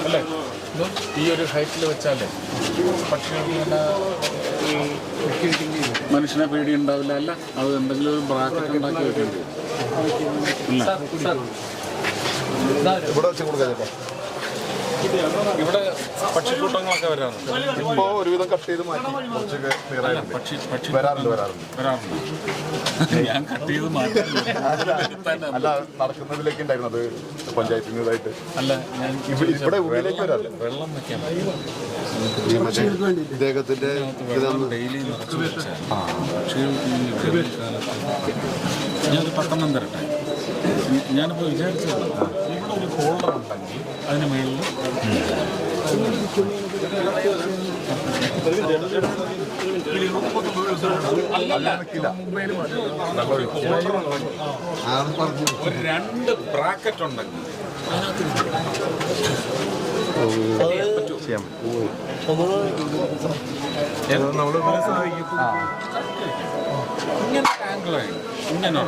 അല്ലേ? ഈ ഒരു ഹൈറ്റിൽ വെച്ചാലേ പക്ഷികൾക്ക് ഈ മനുഷ്യനെ പേടി ഉണ്ടാവില്ല. അല്ല അത് എന്തെങ്കിലും ഒരു ബ്രാക്കറ്റ് ഉണ്ടാക്കി വെക്കുന്നുണ്ട് ഇവിടെ വെച്ച് കൊടുക്കാം ചേട്ടാ. ഇവിടെ പക്ഷിക്കൂട്ടങ്ങളൊക്കെ വരാറുണ്ട്. ഇപ്പോ ഒരുവിധം കട്ട് ചെയ്ത് മാറ്റി. കുറച്ചൊക്കെ പക്ഷി പക്ഷി വരാറുണ്ട് വരാറുണ്ട്. വരാറുണ്ട്. ഞാൻ കട്ട് ചെയ്ത് മാറ്റി. അല്ല നടക്കുന്നതിലേക്ക് ഉണ്ടായിരുന്നു അത് പഞ്ചായത്തിന് ഇതായിട്ട് അല്ല ഞാൻ ഇവിടെ ഇവിടെ ഉള്ളിലേക്ക് വരാറില്ല. വെള്ളം വെക്കാൻ ഇദ്ദേഹത്തിന്റെ ഡെയിലി നിറച്ച് വെച്ചാൽ പക്ഷികൾക്ക് ഈ വേനൽക്കാലത്ത് ഞാനൊരു പത്തെണ്ണം തരട്ടെ ഞ- ഞാനിപ്പോൾ വിചാരിച്ചത് ഇവിടെ ഒരു ഹോൾഡർ ഉണ്ടെങ്കിൽ അതിന് മുകളിൽ അല്ല നിൽക്കില്ല ഒരു രണ്ട് ബ്രാക്കറ്റ് ഉണ്ടെങ്കിൽ. ഇങ്ങനെ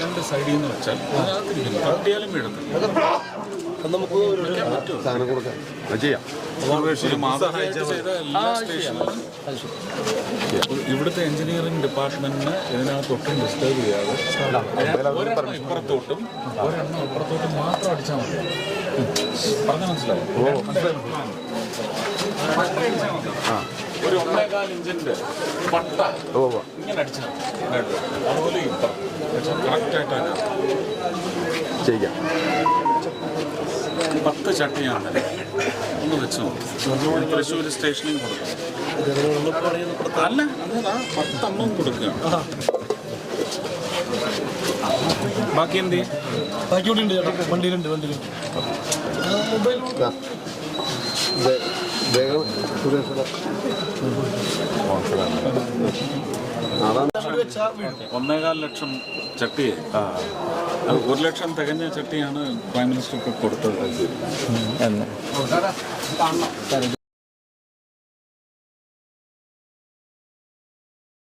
രണ്ട് സൈഡിൽ നിന്ന് വെച്ചാൽ അതിനകത്തിരിക്കുന്നു തട്ടിയാലും വീഴത്തില്ല. പറ്റുമോ? സാധനം കൊടുക്കാം. ചെയ്യാം. ഇവിടുത്തെ എഞ്ചിനീയറിംഗ് ഡിപ്പാർട്ട്മെന്റിന് ഇതിനകത്തൊട്ടും ഡിസ്റ്റർബ് ചെയ്യാതെ ഒരെണ്ണം ഇപ്പുറത്തോട്ടും ഒരെണ്ണം ഇപ്പുറത്തോട്ടും മാത്രം അടിച്ചാൽ മതി. മതി. ഒരു ഒന്നേകാൽ ഇഞ്ചിന്റെ പട്ട. ഇങ്ങനെ അടിച്ചാൽ അതുപോലെ ഇപ്പം കറക്റ്റായിട്ടാണ് ചെയ്യാം. പത്ത് ചട്ടിയാണ് തരാം. ഒന്ന് വെച്ച് നോക്കും തൃശ്ശൂർ സ്റ്റേഷനിൽ കൊടുക്കാം അല്ല പത്തെണ്ണം കൊടുക്കുക ബാക്കി എന്ത് ചെയ്യും? ബാക്കി ഇവിടെ ഉണ്ട് ചേട്ടാ വണ്ടിയിലുണ്ട് വണ്ടിയിലുണ്ട് ദാ. ഒന്നേകാൽ ലക്ഷം ചട്ടിയെ അത് ഒരു ലക്ഷം തികഞ്ഞ ചട്ടിയാണ് പ്രൈം മിനിസ്റ്റർക്ക് കൊടുത്തത്.